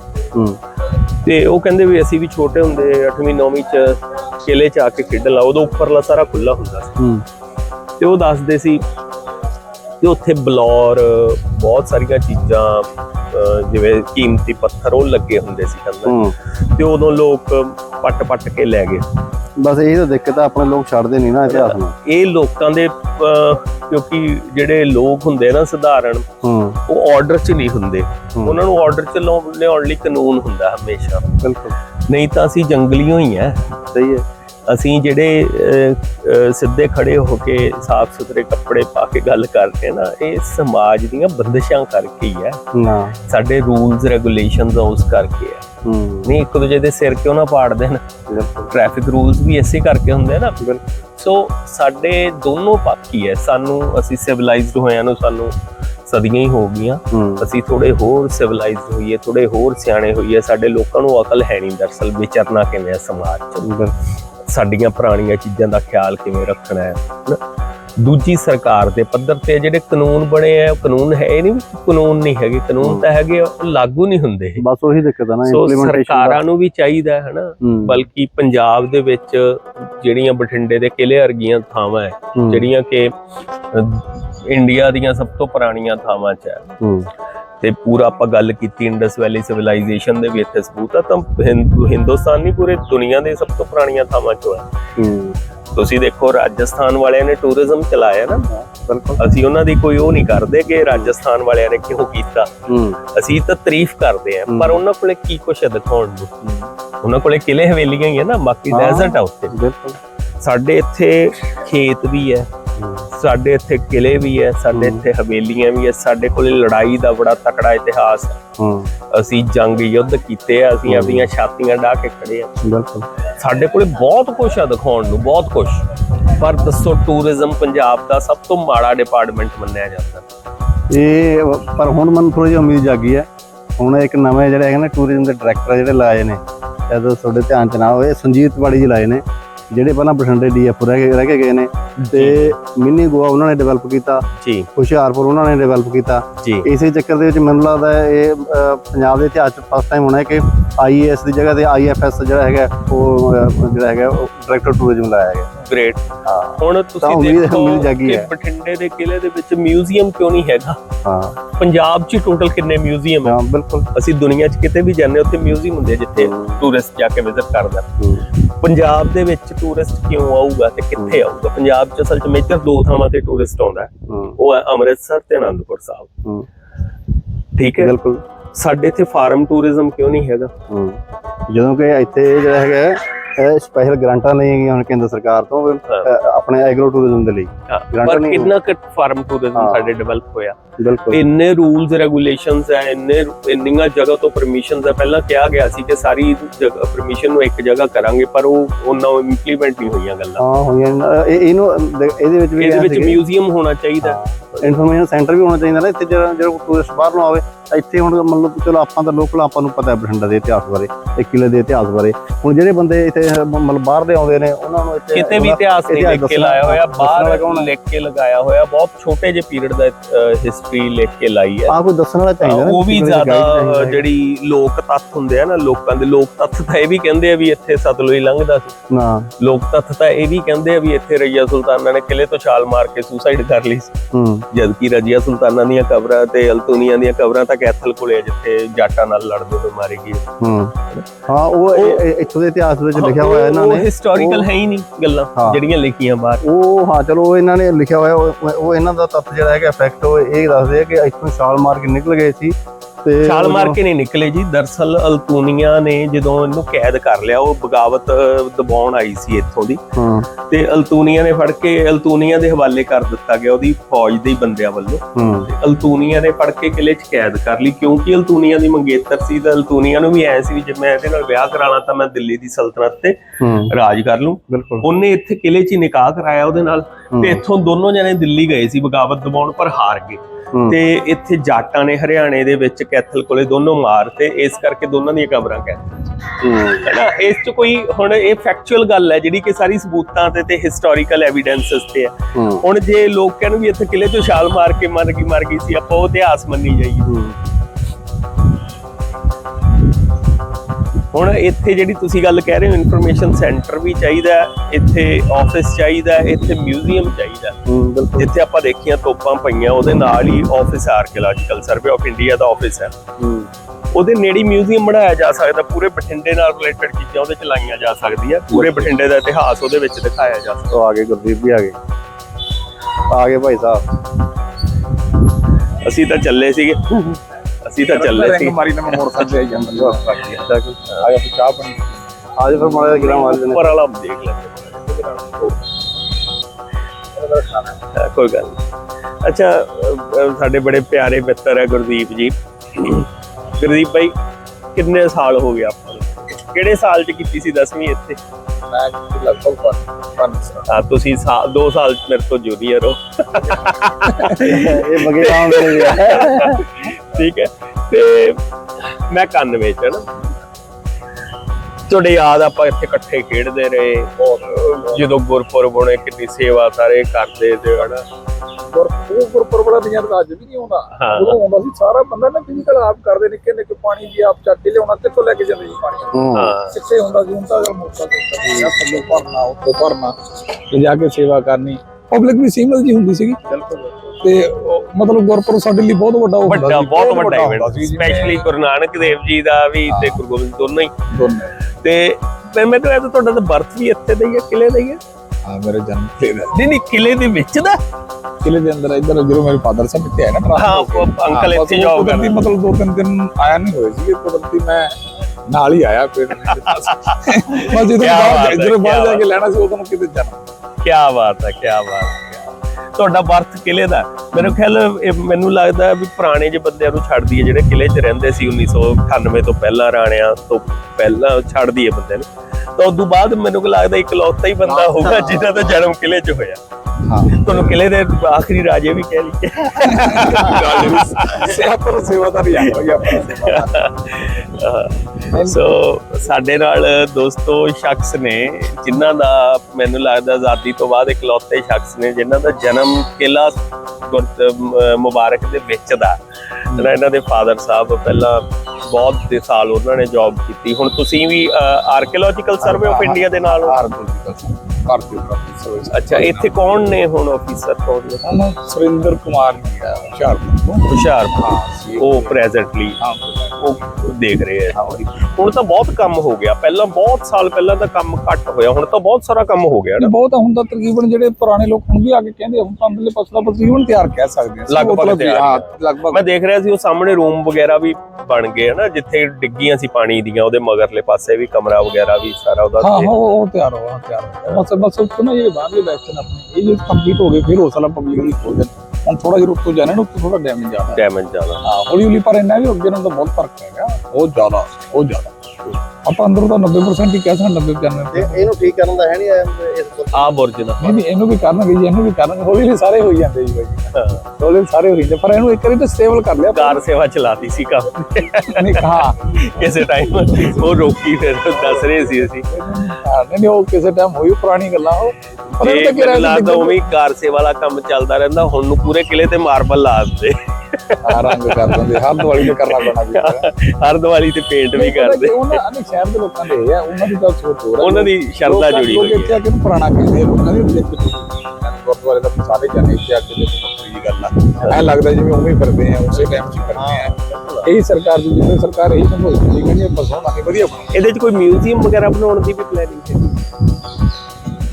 ਤੇ ਉਹ ਕਹਿੰਦੇ ਵੀ ਅਸੀਂ ਵੀ ਛੋਟੇ ਹੁੰਦੇ 8ਵੀਂ 9ਵੀਂ ਚ ਕਿਲੇ ਚ ਆ ਕੇ ਖੇਡਣ ਲਾ। ਉਦੋਂ ਉੱਪਰਲਾ ਸਾਰਾ ਖੁੱਲਾ ਹੁੰਦਾ ਸੀ। ਤੇ ਉਹ ਦੱਸਦੇ ਸੀ ਕਿ ਉੱਥੇ ਬਲੌਰ ਬਹੁਤ ਸਾਰੀਆਂ ਚੀਜ਼ਾਂ ਜਿਵੇਂ ਕੀਮਤੀ ਪੱਥਰ ਉਹ ਲੱਗੇ ਹੁੰਦੇ ਸੀ। ਹੂੰ। ਤੇ ਉਦੋਂ ਲੋਕ ਪੱਟ-ਪੱਟ ਕੇ ਲੈ ਗਏ। ਬਸ ਇਹ ਤਾਂ ਦਿੱਕਤ ਆ ਆਪਣੇ ਲੋਕ ਛੱਡਦੇ ਨਹੀਂ ਨਾ ਇਤਿਹਾਸ ਨੂੰ। ਇਹ ਲੋਕਾਂ ਦੇ ਕਿਉਂਕਿ ਜਿਹੜੇ ਲੋਕ ਹੁੰਦੇ ਨਾ ਸਧਾਰਨ ਉਹ ਆਰਡਰ 'ਚ ਨਹੀਂ ਹੁੰਦੇ। ਉਹਨਾਂ ਨੂੰ ਆਰਡਰ 'ਚ ਲਿਆਉਣ ਲਈ ਕਾਨੂੰਨ ਹੁੰਦਾ ਹਮੇਸ਼ਾ। ਬਿਲਕੁਲ। ਨਹੀਂ ਤਾਂ ਅਸੀਂ ਜੰਗਲੀਓ ਹੀ ਆ। ਸਹੀ ਹੈ। ਅਸੀਂ ਜਿਹੜੇ ਸਿੱਧੇ ਖੜੇ ਹੋ ਕੇ ਸਾਫ਼ ਸੁਥਰੇ ਕੱਪੜੇ ਪਾ ਕੇ ਗੱਲ ਕਰਦੇ ਨਾ ਇਹ ਸਮਾਜ ਦੀਆਂ ਬੰਦਸ਼ਾਂ ਕਰਕੇ ਹੀ ਹੈ ਸਾਡੇ ਰੂਲਸ ਰੈਗੂਲੇਸ਼ਨਸ ਉਸ ਕਰਕੇ ਹੂੰ ਨਹੀਂ ਇੱਕ ਦੂਜੇ ਦੇ ਸਿਰ ਕਿਉਂ ਨਾ ਪਾੜ ਦੇਣ? ਟ੍ਰੈਫਿਕ ਰੂਲਸ ਵੀ ਇਸੇ ਕਰਕੇ ਹੁੰਦੇ ਨਾ। ਸੋ ਸਾਡੇ ਦੋਨੋਂ ਪੱਖ ਹੀ ਹੈ ਸਾਨੂੰ ਅਸੀਂ ਸਿਵਲਾਈਜ਼ਡ ਹੋਇਆਂ ਨੂੰ ਸਾਨੂੰ ਸਦੀਆਂ ਹੀ ਹੋ ਗਈਆਂ। ਅਸੀਂ ਥੋੜੇ ਹੋਰ ਸਿਵਲਾਈਜ਼ਡ ਹੋਈਏ ਥੋੜੇ ਹੋਰ ਸਿਆਣੇ ਹੋਈਏ। ਸਾਡੇ ਲੋਕਾਂ ਨੂੰ ਅਕਲ ਹੈ ਨਹੀਂ ਦਰਸਲ ਵਿਚਰਨਾ ਕਿਵੇਂ ਹੈ ਸਮਾਜ 'ਚ? ਸਾਡੀਆਂ ਪੁਰਾਣੀਆਂ ਚੀਜ਼ਾਂ ਦਾ ਖਿਆਲ ਕਿਵੇਂ ਰੱਖਣਾ ਹੈ। ਦੂਜੀ ਸਰਕਾਰ ਦੇ ਪੱਧਰ ਤੇ ਜਿਹੜੇ ਕਾਨੂੰਨ ਬਣੇ ਆ ਕਾਨੂੰਨ ਹੈ ਇਹ ਨਹੀਂ ਕਾਨੂੰਨ ਨਹੀਂ ਹੈਗੇ। ਕਾਨੂੰਨ ਤਾਂ ਹੈਗੇ ਉਹ ਲਾਗੂ ਨਹੀਂ ਹੁੰਦੇ ਬਸ ਉਹੀ ਦਿੱਕਤ ਆ ਨਾ ਇੰਪਲੀਮੈਂਟੇਸ਼ਨ ਸਰਕਾਰਾਂ ਨੂੰ ਵੀ ਚਾਹੀਦਾ ਹੈ ਹੂੰ। ਬਲਕਿ ਪੰਜਾਬ ਦੇ ਵਿੱਚ ਜਿਹੜੀਆਂ ਬਠਿੰਡੇ ਦੇ ਕਿਲੇ ਵਰਗੀਆਂ ਥਾਵਾਂ ਹੈ ਜਿਹੜੀਆਂ ਕਿ ਇੰਡੀਆ ਦੀਆਂ ਸਭ ਤੋਂ ਪੁਰਾਣੀਆਂ ਥਾਵਾਂ 'ਚ ਹੈ। ਤੇ ਪੂਰਾ ਆਪਾਂ ਗੱਲ ਕੀਤੀ ਇੰਡਸ ਵੈਲੀ ਸਿਵਲਾਈਜੇਸ਼ਨ ਦੇ ਵੀ ਇੱਥੇ ਸਬੂਤ ਆ ਤਾਂ ਹਿੰਦ- ਹਿੰਦੁਸਤਾਨ ਨਹੀਂ ਪੂਰੇ ਦੁਨੀਆ ਦੇ ਸਭ ਤੋਂ ਪੁਰਾਣੀਆਂ ਥਾਵਾਂ 'ਚੋਂ ਹੂੰ। ਤੁਸੀਂ ਦੇਖੋ ਰਾਜਸਥਾਨ ਵਾਲਿਆਂ ਨੇ ਟੂਰਿਜ਼ਮ ਚਲਾਇਆ ਨਾ। ਬਿਲਕੁਲ। ਅਸੀਂ ਉਹਨਾਂ ਦੀ ਕੋਈ ਉਹ ਨਹੀਂ ਕਰਦੇ ਕਿ ਰਾਜਸਥਾਨ ਵਾਲਿਆਂ ਨੇ ਕਿਉਂ ਕੀਤਾ। ਅਸੀਂ ਤਾਂ ਤਾਰੀਫ ਕਰਦੇ ਆ ਪਰ ਉਹਨਾਂ ਕੋਲੇ ਕੀ ਕੁਛ ਹੈ ਦਿਖਾਉਣ ਨੂੰ? ਉਹਨਾਂ ਕੋਲੇ ਕਿਲੇ ਹਵੇਲੀਆਂ ਹੀ ਹੈ ਨਾ ਬਾਕੀ। ਡੈਜ਼ਰਟ ਆ ਉੱਥੇ। ਬਿਲਕੁਲ। ਸਾਡੇ ਇੱਥੇ ਖੇਤ ਵੀ ਹੈ ਸਾਡੇ ਇੱਥੇ ਕਿਲੇ ਵੀ ਹੈ ਸਾਡੇ। ਇੱਥੇ ਹਵੇਲੀਆਂ ਵੀ ਹੈ ਸਾਡੇ ਕੋਲੇ ਲੜਾਈ ਦਾ ਬੜਾ ਤਕੜਾ ਇਤਿਹਾਸ ਹੈ। ਅਸੀਂ ਜੰਗ ਯੁੱਧ ਕੀਤੇ ਆ ਅਸੀਂ। ਆਪਣੀਆਂ ਛਾਤੀਆਂ ਢਾ ਕੇ ਖੜੇ ਆ। ਬਿਲਕੁਲ। ਸਾਡੇ ਕੋਲੇ ਬਹੁਤ ਕੁਝ ਆ ਦਿਖਾਉਣ ਨੂੰ ਬਹੁਤ ਕੁਝ ਪਰ ਦੱਸੋ ਟੂਰਿਜ਼ਮ ਪੰਜਾਬ ਦਾ ਸਭ ਤੋਂ ਮਾੜਾ ਡਿਪਾਰਟਮੈਂਟ ਮੰਨਿਆ ਜਾਂਦਾ। ਇਹ ਪਰ ਹੁਣ ਮਨ ਥੋੜੀ ਜਿਹੀ ਉਮੀਦ ਜਾਗੀ ਹੈ ਹੁਣ ਇੱਕ ਨਵੇਂ ਜਿਹੜੇ ਹੈਗੇ ਨੇ ਟੂਰਿਜ਼ਮ ਦੇ ਡਾਇਰੈਕਟਰ ਜਿਹੜੇ ਲਾਏ ਨੇ ਜਦੋਂ ਤੁਹਾਡੇ ਧਿਆਨ ਚ ਨਾ ਹੋਏ ਸੰਜੀਤ ਵਾੜੀ ਜੀ ਲਾਏ ਨੇ। ਜਿਹੜੇ ਪਹਿਲਾਂ ਬਠਿੰਡੇ ਡੀਐਫ ਰਹਿ ਕੇ ਰਹਿ ਕੇ ਗਏ ਨੇ ਤੇ ਮਿੰਨੀ ਗੋਆ ਉਹਨਾਂ ਨੇ ਡਿਵੈਲਪ ਕੀਤਾ ਜੀ। ਹੁਸ਼ਿਆਰਪੁਰ ਉਹਨਾਂ ਨੇ ਡਿਵੈਲਪ ਕੀਤਾ। ਜੀ। ਇਸੇ ਚੱਕਰ ਦੇ ਵਿੱਚ ਮੈਨੂੰ ਲੱਗਦਾ ਇਹ ਪੰਜਾਬ ਦੇ ਇਤਿਹਾਸ ਚ ਫਸਟ ਟਾਈਮ ਹੋਣਾ ਹੈ ਕਿ ਆਈਏਐਸ ਦੀ ਜਗ੍ਹਾ ਤੇ ਆਈਐਫਐਸ ਜਿਹੜਾ ਹੈਗਾ ਉਹ ਜਿਹੜਾ ਹੈਗਾ ਉਹ ਡਾਇਰੈਕਟਰ ਟੂਰਿਜ਼ਮ ਲਾਇਆ ਗਿਆ ਗ੍ਰੇਟ ਹੁਣ ਤੁਸੀਂ ਦੇਖੋ ਕਿ। ਬਠਿੰਡੇ ਦੇ ਕਿਲੇ ਦੇ ਵਿੱਚ ਮਿਊਜ਼ੀਅਮ ਕਿਉਂ ਨਹੀਂ ਹੈਗਾ? ਹਾਂ। ਪੰਜਾਬ 'ਚ ਟੋਟਲ ਕਿੰਨੇ ਮਿਊਜ਼ੀਅਮ ਹੈ? ਹਾਂ ਬਿਲਕੁਲ। ਅਸੀਂ ਦੁਨੀਆ 'ਚ ਕਿਤੇ ਵੀ ਜਾਂਦੇ ਉੱਥੇ ਮਿਊਜ਼ੀਅਮ ਹੁੰਦੇ ਜਿੱਥੇ ਟੂਰਿਸਟ ਜਾ ਕੇ ਵਿਜ਼ਿਟ ਕਰਦਾ। ਹੂੰ, ਪੰਜਾਬ ਦੇ ਵਿੱਚ ਟੂਰਿਸਟ ਕਿਉਂ ਆਊਗਾ ਤੇ ਕਿੱਥੇ ਆਊਗਾ? ਪੰਜਾਬ 'ਚ ਅਸਲ 'ਚ ਮੇਜਰ ਦੋ ਥਾਵਾਂ ਤੇ ਟੂਰਿਸਟ ਆਉਂਦਾ ਉਹ ਹੈ ਅੰਮ੍ਰਿਤਸਰ ਤੇ ਆਨੰਦਪੁਰ ਸਾਹਿਬ। ਠੀਕ ਹੈ? ਬਿਲਕੁਲ। ਸਾਡੇ ਇੱਥੇ ਫਾਰਮ ਟੂਰਿਜ਼ਮ ਕਿਉਂ ਨਹੀਂ ਹੈਗਾ। ਜਦੋਂ ਕਿ ਇੱਥੇ ਜਿਹੜਾ ਹੈਗਾ ਸਪੈਸ਼ਲ ਗ੍ਰਾਂਟਾਂ ਗਈਆਂ ਹੁਣ ਕੇਂਦਰ ਸਰਕਾਰ ਤੋਂ ਆਪਣੇ ਐਗਰੋ ਟੂਰਿਜ਼ਮ ਦੇ ਲਈ। ਗ੍ਰਾਂਟਾਂ ਪਰ ਨਹੀਂ ਕਿੰਨਾ ਕੁ ਫਾਰਮ ਟੂਰਿਜ਼ਮ। ਸਾਡੇ ਡਿਵੈਲਪ ਹੋਇਆ। ਬਿਲਕੁਲ। ਇੰਨੇ ਰੂਲਸ ਰੈਗੂਲੇਸ਼ਨਸ ਹੈ ਇੰਨੇ ਇੰਨੀਆਂ ਜਗ੍ਹਾ ਤੋਂ ਪਰਮਿਸ਼ਨਸ ਹੈ ਪਹਿਲਾਂ ਕਿਹਾ ਗਿਆ ਸੀ ਕਿ ਸਾਰੀ ਪਰਮਿਸ਼ਨ ਨੂੰ ਇੱਕ ਜਗ੍ਹਾ ਕਰਾਂਗੇ ਪਰ ਉਹ ਉਹਨਾਂ ਇੰਪਲੀਮੈਂਟ ਨਹੀਂ ਹੋਈਆਂ ਗੱਲਾਂ। ਹਾਂ ਹੋਈਆਂ ਇਹਨੂੰ ਇਹਦੇ ਵਿੱਚ ਵੀ ਇਹਦੇ ਵਿੱਚ ਮਿਊਜ਼ੀਅਮ ਹੋਣਾ ਚਾਹੀਦਾ। ਇਨਫੋਰਮੇਸ਼ਨ ਸੈਂਟਰ ਵੀ ਹੋਣਾ ਚਾਹੀਦਾ ਨਾ ਇੱਥੇ ਜਿਹੜਾ ਜਿਹੜਾ ਟੂਰਿਸਟ ਬਾਹਰ ਨੂੰ ਆਵੇ। ਇੱਥੇ ਹੁਣ ਮਤਲਬ ਚਲੋ ਆਪਾਂ ਤਾਂ ਲੋਕਲ ਆਪਾਂ ਨੂੰ ਪਤਾ ਹੈ ਬਠਿੰਡਾ ਦੇ ਇਤਿਹਾਸ ਬਾਰੇ ਇਹ ਕਿਲੇ ਦੇ ਇਤਿਹਾਸ ਬਾਰੇ। ਹੁਣ ਜਿਹੜੇ ਬੰਦੇ ਇੱਥੇ ਮਤਲਬ ਬਾਹਰ ਦੇ ਆਉਂਦੇ ਨੇ ਉਹਨਾਂ ਨੂੰ ਇੱਥੇ ਕਿਤੇ ਵੀ ਇਤਿਹਾਸ ਨਹੀਂ ਲਿਖ ਕੇ ਲਾਇਆ ਹੋਇਆ ਬਾਹਰ? ਲਿਖ ਕੇ ਲਗਾਇਆ ਹੋਇਆ ਬਹੁਤ ਛੋਟੇ ਜਿਹੇ ਪੀਰੀਅਡ ਦਾ ਹਿਸਟਰੀ ਲਿਖ ਕੇ ਲਾਈ ਹੈ। ਕੋਈ ਦੱਸਣ ਵਾਲਾ ਚਾਹੀਦਾ ਉਹ ਵੀ ਜ਼ਿਆਦਾ। ਜਿਹੜੀ ਲੋਕ ਤੱਥ ਹੁੰਦੇ ਆ ਨਾ ਲੋਕਾਂ ਦੇ ਲੋਕ ਤੱਥ ਤਾਂ ਇਹ ਵੀ ਕਹਿੰਦੇ ਆ ਵੀ ਇੱਥੇ ਸਤਲੁਜ ਲੰਘਦਾ ਸੀ। ਨਾ। ਲੋਕ ਤੱਥ ਤਾਂ ਇਹ ਵੀ ਕਹਿੰਦੇ ਆ ਵੀ ਇੱਥੇ ਰਜੀਆ ਸੁਲਤਾਨਾ ਨੇ ਕਿਲੇ ਤੋਂ ਛਾਲ ਮਾਰ ਕੇ ਸੁਸਾਈਡ ਕਰ ਲਈ ਸੀ। ਜਦਕਿ ਰਜੀਆ ਸੁਲਤਾਨਾ ਦੀਆਂ ਕਬਰਾਂ ਤੇ ਅਲਤੂਨੀਆਂ ਦੀਆਂ ਕਬਰਾਂ ਤਾਂ ਕੈਥਲ ਕੋਲੇ ਆ ਜਿੱਥੇ ਜਾਟਾਂ ਨਾਲ ਲੜਦੇ ਹੋਏ ਮਾਰੇ ਗਏ। ਹੂੰ। ਹਾਂ ਉਹ ਇਹ- ਇਹ- ਇੱਥੋਂ ਦੇ ਇਤਿਹਾਸ ਵਿੱਚ ਲਿਖਿਆ ਹੋਇਆ ਇਹਨਾਂ ਨੇ। ਹਿਸਟੋਰੀਕਲ ਹੈ ਹੀ ਨਹੀਂ ਗੱਲਾਂ ਹਾਂ। ਜਿਹੜੀਆਂ ਲਿਖੀਆਂ ਬਾਹਰ। ਉਹ ਹਾਂ ਚਲੋ ਉਹ ਇਹਨਾਂ ਨੇ ਲਿਖਿਆ ਹੋਇਆ ਉਹ ਉਹ ਇਹਨਾਂ ਦਾ ਤੱਥ ਜਿਹੜਾ ਹੈਗਾ ਫੈਕਟ ਉਹ ਇਹ ਦੱਸਦੇ ਆ ਕਿ ਇੱਥੋਂ ਛਾਲ ਮਾਰ ਕੇ ਨਿਕਲ ਗਏ ਸੀ। ਤੇ ਛਾਲ ਮਾਰ ਕੇ ਨਹੀਂ ਨਿਕਲੇ ਜੀ। ਦਰਸਲ ਅਲਤੂਨੀਆਂ ਨੇ ਜਦੋਂ ਇਹਨੂੰ ਕੈਦ ਕਰ ਲਿਆ ਉਹ ਬਗਾਵਤ ਦਬਾਉਣ ਆਈ ਸੀ ਇੱਥੋਂ ਦੀ। ਹਾਂ। ਤੇ ਅਲਤੂਨੀਆਂ ਨੇ ਫੜ ਕੇ ਅਲਤੂਨੀਆਂ ਦੇ ਹਵਾਲੇ ਕਰ ਦਿੱਤਾ ਗਿਆ ਉਹਦੀ ਫੌਜ ਦੇ ਬੰਦਿਆਂ ਵੱਲੋਂ। ਤੇ ਅਲਤੂਨੀਆਂ ਨੇ ਫੜ ਕੇ ਕਿਲੇ 'ਚ ਕੈਦ ਕਰ ਲਈ ਕਿਉਂਕਿ ਅਲਤੂਨੀਆਂ ਦੀ ਮੰਗੇਤਰ ਸੀ ਤਾਂ ਅਲਤੂਨੀਆਂ ਨੂੰ ਵੀ ਐ ਸੀ ਵੀ ਜੇ ਮੈਂ ਇਹਦੇ ਨਾਲ ਵਿਆਹ ਕਰਾਣਾ ਤਾਂ ਮੈਂ ਦਿੱਲੀ ਦੀ ਸਲਤਨਤ ਤੇ ਰਾਜ ਕਰ ਲੂੰ। ਬਿਲਕੁਲ। ਉਹਨੇ ਇੱਥੇ ਕਿਲੇ 'ਚ ਹੀ ਨਿਕਾਹ ਕਰਾਇਆ ਉਹਦੇ ਨਾਲ। ਤੇ ਇੱਥੋਂ ਦੋਨੋਂ ਜਣੇ ਦਿੱਲੀ ਗਏ ਸੀ ਬਗਾਵਤ ਦਬਾਉਣ ਪਰ ਹਾਰ ਗਏ। ਤੇ ਇੱਥੇ ਜਾਟਾਂ ਨੇ ਹਰਿਆਣੇ ਦੇ ਵਿੱਚ ਕੈਥਲ ਕੋਲੇ ਦੋਨੋਂ ਮਾਰ ਤੇ ਇਸ ਕਰਕੇ ਦੋਨਾਂ ਦੀਆਂ ਕਬਰਾਂ ਕੈਥਲ ਹੂੰ। ਹੈਨਾ ਇਸ ਚ ਕੋਈ ਹੁਣ ਇਹ ਫੈਕਚੁਅਲ ਗੱਲ ਹੈ ਜਿਹੜੀ ਕਿ ਸਾਰੀ ਸਬੂਤਾਂ ਤੇ ਤੇ ਹਿਸਟੋਰੀਕਲ ਐਵੀਡੈਂਸਸ ਤੇ ਹੈ। ਹੁਣ ਜੇ ਲੋਕ ਕਹਿਣ ਵੀ ਇੱਥੇ ਕਿਲੇ ਤੋਂ ਛਾਲ ਮਾਰ ਕੇ ਮਰ ਗਈ ਮਰ ਗਈ ਸੀ ਆਪਾਂ ਉਹ ਇਤਿਹਾਸ ਮੰਨੀ ਜਾਈਏ। ਹੁਣ ਇੱਥੇ ਜਿਹੜੀ ਤੁਸੀਂ ਗੱਲ ਕਹਿ ਰਹੇ ਹੋ ਇਨਫੋਰਮੇਸ਼ਨ ਸੈਂਟਰ ਵੀ ਚਾਹੀਦਾ ਇੱਥੇ ਆਫਿਸ ਚਾਹੀਦਾ ਇੱਥੇ ਮਿਊਜ਼ੀਅਮ ਚਾਹੀਦਾ ਜਿੱਥੇ ਆਪਾਂ ਦੇਖੀਆਂ ਤੋਪਾਂ ਪਈਆਂ ਉਹਦੇ ਨਾਲ ਹੀ office archaeological survey of India the office ਹੈ। ਹੂੰ। ਉਹਦੇ ਨੇੜੇ ਮਿਊਜ਼ੀਅਮ ਬਣਾਇਆ ਜਾ ਸਕਦਾ ਪੂਰੇ ਬਠਿੰਡੇ ਨਾਲ ਰਿਲੇਟਡ ਚੀਜ਼ਾਂ ਉਹਦੇ ਚ ਲਾਈਆਂ ਜਾ ਸਕਦੀਆਂ ਪੂਰੇ ਬਠਿੰਡੇ ਦਾ ਇਤਿਹਾਸ ਉਹਦੇ ਵਿੱਚ ਦਿਖਾਇਆ ਜਾ ਸਕਦਾ। ਉਹ ਆ ਗਏ ਗੁਰਦੀਪ ਵੀ ਆ ਗਏ। ਆ ਗਏ ਭਾਈ ਸਾਹਿਬ। ਅਸੀਂ ਤਾਂ ਚੱਲੇ ਸੀਗੇ। ਅਸੀਂ ਤਾਂ ਚੱਲੇ ਸੀ। ਮਾਰੀ ਨਾ ਮੈਂ ਮੋਟਰਸਾਈਕਲ ਤੇ ਆਈ ਜਾਂਦਾ ਆ ਗਿਆ ਫਿਰ ਚਾਹ ਪਾਣੀ। ਅੱਜ ਫਿਰ ਮਾੜਾ ਗਿਰਾ ਮਾਰ ਦਿੰਦੇ ਉੱਪਰ ਵਾਲਾ ਦੇਖ ਹਾਂ, ਕੋਈ ਗੱਲ ਅੱਛਾ ਸਾਡੇ ਬੜੇ ਪਿਆਰੇ ਮਿੱਤਰ ਹੈ ਗੁਰਦੀਪ ਜੀ। ਗੁਰਦੀਪ ਭਾਈ ਕਿੰਨੇ ਸਾਲ ਹੋ ਗਏ ਆਪਾਂ ਕਿਹੜੇ ਸਾਲ ਚ ਕੀਤੀ ਸੀ 10ਵੀਂ ਇੱਥੇ? ਮੈਂ ਲਗਭਗ ਪੰਜ ਸਾਲ। ਆ ਤੁਸੀਂ 2 ਸਾਲ ਮੇਰੇ ਤੋਂ ਜੂਨੀਅਰ ਹੋ। ਇਹ ਬਗੇ ਕੰਮ ਦੇ ਆ ਠੀਕ ਹੈ। ਤੇ ਮੈਂ 91 ਚ ਨਾ। ਤੁਹਾਡੇ ਯਾਦ ਆਪਾਂ ਇੱਥੇ ਇਕੱਠੇ ਖੇਡਦੇ ਰਹੇ ਔਰ ਜਦੋਂ ਗੁਰਪੁਰਬ ਹੋਣੇ ਕਿੰਨੀ ਸੇਵਾ ਸਾਰੇ ਕਰਦੇ ਤੇ ਹਨਾ। ਗੁਰ ਉਹ ਗੁਰਪੁਰਬ ਵਾਲਾ ਨਿਯਮ ਤਾਂ ਅੱਜ ਵੀ ਨਹੀਂ ਆਉਂਦਾ। ਹਾਂ। ਉਦੋਂ ਆਉਂਦਾ ਸੀ ਸਾਰਾ ਬੰਦਾ ਨਾ ਫਿਜ਼ੀਕਲ ਆਪ ਕਰਦੇ ਨਿੱਕੇ ਨਿੱਕੇ ਪਾਣੀ ਵੀ ਆਪ ਚੱਕ ਕੇ ਲਿਆਉਣਾ ਕਿੱਥੋਂ ਲੈ ਕੇ ਜਾਂਦੇ ਸੀ ਪਾਣੀ? ਹੂੰ। ਕਿੱਥੇ ਹੁੰਦਾ ਸੀ ਹੁਣ ਤਾਂ ਅਗਰ ਮੋਟਰ ਤੇ ਉੱਤਰਨਾ ਥੱਲੋਂ ਭਰਨਾ ਉੱਤੋਂ ਭਰਨਾ ਤੇ ਜਾ ਕੇ ਸੇਵਾ ਕਰਨੀ। ਪਬਲਿਕ ਵੀ ਸੀਮਲ ਜੀ ਹੁੰਦੀ ਸੀਗੀ। ਤੇ ਉਹ ਮਤਲਬ ਗੁਰਪੁਰਬ ਸਾਡੇ ਲਈ ਬਹੁਤ ਵੱਡਾ ਉਹ ਵੱਡਾ ਬਹੁਤ ਵੱਡਾ ਇਵੈਂਟ ਸਪੈਸ਼ਲੀ ਗੁਰੂ ਨਾਨਕ ਦੇਵ ਜੀ ਦਾ ਵੀ ਤੇ ਗੁਰੂ ਗੋਬਿੰਦ ਦੋਨੋਂ ਹੀ। ਦੋਨੇ ਤੇ ਮੈਂ ਮੈਂ ਕਹਿੰਦਾ ਤੁਹਾਡਾ ਤਾਂ ਬਰਥ ਵੀ ਇੱਥੇ ਦਾ ਹੀ ਹੈ ਕਿਲੇ ਦਾ ਹੀ ਹੈ ਹਾਂ ਮੇਰੇ ਜਨਮ ਤੇ ਦਾ। ਨਹੀਂ ਨਹੀਂ ਕਿਲੇ ਦੇ ਵਿੱਚ ਦਾ? ਕਿਲੇ ਦੇ ਅੰਦਰ ਇੱਧਰ ਜਦੋਂ ਮੇਰੇ ਫਾਦਰ ਸਾਹਿਬ ਇੱਥੇ ਆਏ ਨਾ ਟ੍ਰਾਂਸਫਰ ਹਾਂ, ਅੰਕਲ ਇੱਥੇ ਕੁਦਰਤੀ ਕਰਦੇ। ਮਤਲਬ ਦੋ ਤਿੰਨ ਦਿਨ ਆਇਆ ਨਹੀਂ ਹੋਏ ਸੀ ਕੁਦਰਤੀ ਮੈਂ ਨਾਲ ਹੀ ਆਇਆ ਫਿਰ। [laughs] ਮੈਂ ਜਦੋਂ ਬਾਹਰ ਜਦੋਂ ਬਾਹਰ ਕਿਆ ਜਾ ਕੇ ਲੈਣਾ ਸੀ ਉਦੋਂ ਕਿਤੇ ਜਾਣਾ। ਕੀ ਬਾਤ ਹੈ ਕੀ ਬਾਤ ਹੈ। ਤੁਹਾਡਾ ਬਰਥ ਕਿਲੇ ਦਾ। ਮੇਰੇ ਖਿਆਲ ਮੈਨੂੰ ਲੱਗਦਾ ਵੀ ਪੁਰਾਣੇ ਜਿਹੇ ਬੰਦਿਆਂ ਨੂੰ ਛੱਡਦੀ ਹੈ ਜਿਹੜੇ ਕਿਲੇ 'ਚ ਰਹਿੰਦੇ ਸੀ 1998 ਤੋਂ ਪਹਿਲਾਂ ਰਾਣਿਆਂ ਤੋਂ ਪਹਿਲਾਂ ਛੱਡਦੀ ਹੈ ਬੰਦੇ ਨੂੰ। ਤਾਂ ਉਦੋਂ ਬਾਅਦ ਮੈਨੂੰ ਲੱਗਦਾ ਇਕਲੌਤਾ ਹੀ ਬੰਦਾ ਹੋਊਗਾ ਜਿਹਦਾ ਦਾ ਜਨਮ ਕਿਲੇ 'ਚ ਹੋਇਆ। ਹਾਂ। ਤੁਹਾਨੂੰ ਕਿਲੇ ਦੇ ਆਖਰੀ ਰਾਜੇ ਵੀ ਕਹਿ ਲਈਏ ਸੇਵਾ ਪਰ ਸੇਵਾਦਾਰ ਆ ਗਿਆ। ਸੋ ਸਾਡੇ ਨਾਲ ਦੋਸਤੋ ਸ਼ਖਸ ਨੇ ਜਿਨ੍ਹਾਂ ਦਾ ਮੈਨੂੰ ਲੱਗਦਾ ਆਜ਼ਾਦੀ ਤੋਂ ਬਾਅਦ ਇਕਲੌਤੇ ਸ਼ਖਸ ਨੇ ਜਿਨ੍ਹਾਂ ਦਾ ਜਨਮ ਕਿਲਾ ਮੁਬਾਰਕ ਦੇ ਵਿੱਚ ਦਾ। ਇਹਨਾਂ ਦੇ ਫਾਦਰ ਸਾਹਿਬ ਪਹਿਲਾਂ ਬਹੁਤ ਦੇ ਸਾਲ ਉਹਨਾਂ ਨੇ ਜੌਬ ਕੀਤੀ। ਹੁਣ ਤੁਸੀਂ ਵੀ ਆਰਕੀਓਲੋਜੀਕਲ ਸਰਵੇ ਆਫ ਇੰਡੀਆ ਦੇ ਨਾਲ ਹੋ? ਪ੍ਰਾਪਤੀ ਸਰਵਿਸ ਅੱਛਾ ਇੱਥੇ ਕੌਣ ਨੇ ਹੁਣ ਆਫੀਸਰ ਕੌਣ ਨੇ? ਹੁਣ ਸੁਰਿੰਦਰ ਕੁਮਾਰ ਜੀ ਆ ਹੁਸ਼ਿਆਰਪੁਰ ਤੋਂ। ਹੁਸ਼ਿਆਰਪੁਰ ਉਹ ਪ੍ਰੈਜ਼ੈਂਟਲੀ ਉਹ ਦੇਖ ਰਹੇ ਆ। ਹੁਣ ਤਾਂ ਬਹੁਤ ਕੰਮ ਹੋ ਗਿਆ। ਪਹਿਲਾਂ ਬਹੁਤ ਸਾਲ ਪਹਿਲਾਂ ਤਾਂ ਕੰਮ ਘੱਟ ਹੋਇਆ ਹੁਣ ਤਾਂ ਬਹੁਤ ਸਾਰਾ ਕੰਮ ਹੋ ਗਿਆ ਨਾ। ਬਹੁਤ ਹੁੰਦਾ ਤਕਰੀਬਨ ਜਿਹੜੇ ਪੁਰਾਣੇ ਲੋਕ ਹੁਣ ਵੀ ਆ ਕੇ ਕਹਿੰਦੇ ਹੁਣ ਤਾਂ ਅੰਦਰਲੇ ਪਾਸੇ ਦਾ ਤਕਰੀਬਨ ਤਿਆਰ ਕਹਿ ਸਕਦੇ ਹਾਂ ਲਗਭਗ ਹਾਂ ਲਗਭਗ। ਮੈਂ ਦੇਖ ਰਿਹਾ ਸੀ ਉਹ ਸਾਹਮਣੇ ਰੂਮ ਵਗੈਰਾ ਵੀ ਬਣ ਗਏ ਹਨਾ ਜਿੱਥੇ ਡਿੱਗੀਆਂ ਸੀ ਪਾਣੀ ਦੀਆਂ ਉਹਦੇ ਮਗਰਲੇ ਪਾਸੇ ਵੀ ਕਮਰਾ ਵਗੈਰਾ ਵੀ ਸਾਰਾ ਉਹਦਾ ਹਾਂ ਤੇ- ਉਹ ਤਿਆਰ ਹੋ ਹਾਂ ਤਿਆਰ ਬਸ ਬਸ ਉਸ ਤੋਂ ਨਾ ਜਿਹੜੇ ਬਾਹਰਲੇ ਬੈਠੇ ਆਪਣੇ ਇਹ ਜੇ ਕੰਪਲੀਟ ਹੋ ਗਏ ਫਿਰ ਹੋ ਸਾਲਾ ਪਬਲਿਕ ਲਈ ਖੋਲ ਦੇਣ। ਹੁਣ ਥੋੜਾ ਜਿਹਾ ਰੁੱਕ ਜਾਣਾ ਨਾ ਉੱਥੇ ਥੋੜਾ ਡੈਮੇਜ ਆਦਾ ਡੈਮੇਜ ਜ਼ਿਆਦਾ। ਹਾਂ ਹੌਲੀ ਹੌਲੀ ਪਰ ਇੰਨਾ ਵੀ ਅੱਗੇ ਨਾਲ ਤਾਂ ਬਹੁਤ ਫ਼ਰਕ ਹੈਗਾ ਬਹੁਤ ਜ਼ਿਆਦਾ ਬਹੁਤ ਜ਼ਿਆਦਾ। ਆਪਾਂ ਅੰਦਰੋਂ ਤਾਂ 90% ਹੀ ਕਹਿ ਸਕਦੇ 90 95 ਇਹ- ਇਹਨੂੰ ਠੀਕ ਕਰਨ ਦਾ ਹੈ ਨਹੀਂ ਇਸ ਆ ਬੁਰਜ ਦਾ। ਨਹੀਂ ਨਹੀਂ ਇਹਨੂੰ ਵੀ ਕਰਨਗੇ ਜੀ ਇਹਨੂੰ ਵੀ ਕਰਨਗੇ। ਹੌਲੀ ਹੌਲੀ ਸਾਰੇ ਹੋਈ ਜਾਂਦੇ ਜੀ ਬਾਈ। ਹਾਂ। ਹੌਲੀ ਸਾਰੇ ਹੋਈ ਜਾਂਦੇ। ਪਰ ਇਹਨੂੰ ਇੱਕ ਵਾਰੀ ਤਾਂ ਸਟੇਬਲ ਕਰ ਲਿਆ। ਕਾਰ ਸੇਵਾ ਚਲਾਤੀ ਸੀ ਕੰਮ। ਨਹੀਂ ਹਾਂ। ਕਿਸੇ ਟਾਈਮ ਉਹ ਰੋਕੀ ਫਿਰ ਦੱਸ ਰਹੇ ਸੀ ਅਸੀਂ। ਹਾਂ, ਨਹੀਂ ਨਹੀਂ ਉਹ ਕਿਸੇ ਟਾਈਮ ਹੋਈ ਪੁਰਾਣੀ ਗੱਲਾਂ ਉਹ। ਪਰ ਇਹ ਤਾਂ ਕਿਹਾ ਮੈਨੂੰ ਲੱਗਦਾ ਉਵੇਂ ਕਾਰ ਸੇਵਾ ਵਾਲਾ ਕੰਮ ਚੱਲਦਾ ਰਹਿੰਦਾ ਹੁਣ ਨੂੰ ਪੂਰੇ ਕਿਲੇ ਤੇ ਮਾਰਬਲ ਲਾ ਦਿੰਦੇ। ਰੰਗ ਕਰ ਦਿੰਦੇ ਹਰ ਦਿਵਾਲੀ ਤੇ ਕਰਨਾ ਪੈਣਾ ਵੀ ਹਰ ਦੀਵਾਲੀ ਤੇ ਪੇਂਟ ਵੀ ਕਰਦੇ। ਉਹਨਾਂ ਅਨੇ ਸ਼ਹਿਰ ਦੇ ਲੋਕਾਂ ਦੇ ਆ ਉਹਨਾਂ ਦੀ ਤਾਂ ਸੋਚ ਹੋਰ ਉਹਨਾਂ ਦੀ ਸ਼ਰਧਾ ਜੁੜੀ ਹੋਈ ਹੈ। ਆ ਕੇ ਪੁਰਾਣਾ ਕਹਿੰਦੇ ਆ ਲੋਕਾਂ ਦੀ ਕੇ ਗੁਰਦੁਆਰੇ ਦਾ ਸਾਰੇ ਜਾਣੇ ਕੇ ਦੇਖੋ ਵੱਖਰੀ ਗੱਲ ਆ। ਐ ਲੱਗਦਾ ਜਿਵੇਂ ਉਵੇਂ ਹੀ ਫਿਰਦੇ ਆ ਉਸੇ ਟਾਈਮ 'ਚ ਹੀ ਫਿਰਦੇ ਆ। ਇਹੀ ਸਰਕਾਰ ਦੀ ਜਿਵੇਂ ਸਰਕਾਰ ਇਹੀ ਸੰਭੋਧਦੀ ਹੈ ਕਿ ਬਸ ਹੋਣਾ ਵਧੀਆ ਇਹਦੇ 'ਚ ਕੋਈ ਮਿਊਜ਼ੀਅਮ ਵਗੈਰਾ ਬਣਾਉਣ ਦੀ ਵੀ ਪਲੈਨਿੰਗ ਹੈ?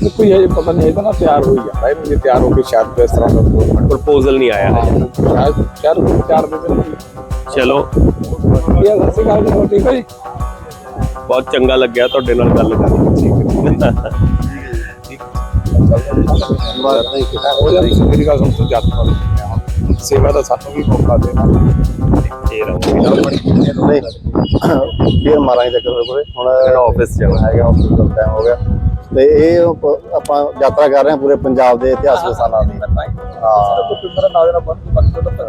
ਇਹ ਕੋਈ ਹਜੇ ਪਤਾ ਨਹੀਂ ਇਹ ਤਾਂ ਨਾ ਤਿਆਰ ਹੋਈ ਜਾਂਦਾ ਇਹਨੂੰ ਜੇ ਤਿਆਰ ਹੋ ਕੇ ਸ਼ਾਇਦ ਇਸ ਤਰ੍ਹਾਂ ਦਾ ਪ੍ਰਪੋਜ਼ਲ ਨਹੀਂ ਆਇਆ ਹਜੇ। ਸ਼ਾਇਦ ਚਾਰ ਚਾਰ ਦੇ ਦਿਨ ਚਲੋ। ਇਹ ਸਤਿ ਸ਼੍ਰੀ ਅਕਾਲ ਜੀ ਠੀਕ ਹੈ ਜੀ? ਬਹੁਤ ਚੰਗਾ ਲੱਗਿਆ ਤੁਹਾਡੇ ਨਾਲ ਗੱਲ ਕਰਕੇ ਹੋ ਜਾਂਦੀ ਮੇਰੀ ਗੱਲ ਸੁਣ ਤੂੰ ਜੱਟ ਨਾਲ ਸੇਵਾ ਦਾ ਸਾਨੂੰ ਵੀ ਮੌਕਾ ਦੇਣਾ ਤੇ ਰਹੂੰਗੇ ਨਹੀਂ ਫਿਰ ਮਾਰਾਂਗੇ ਚੱਕਰ ਕੋਲੇ। ਹੁਣ ਆਫਿਸ ਜਾਣਾ ਹੈਗਾ ਹਸਪੀਟਲ ਟਾਈਮ ਹੋ ਗਿਆ। ਤੇ ਇਹ ਆਪਾਂ ਯਾਤਰਾ ਕਰ ਰਹੇ ਹਾਂ ਪੂਰੇ ਪੰਜਾਬ ਦੇ ਇਤਿਹਾਸਕ ਸਥਾਨਾਂ ਦੀ।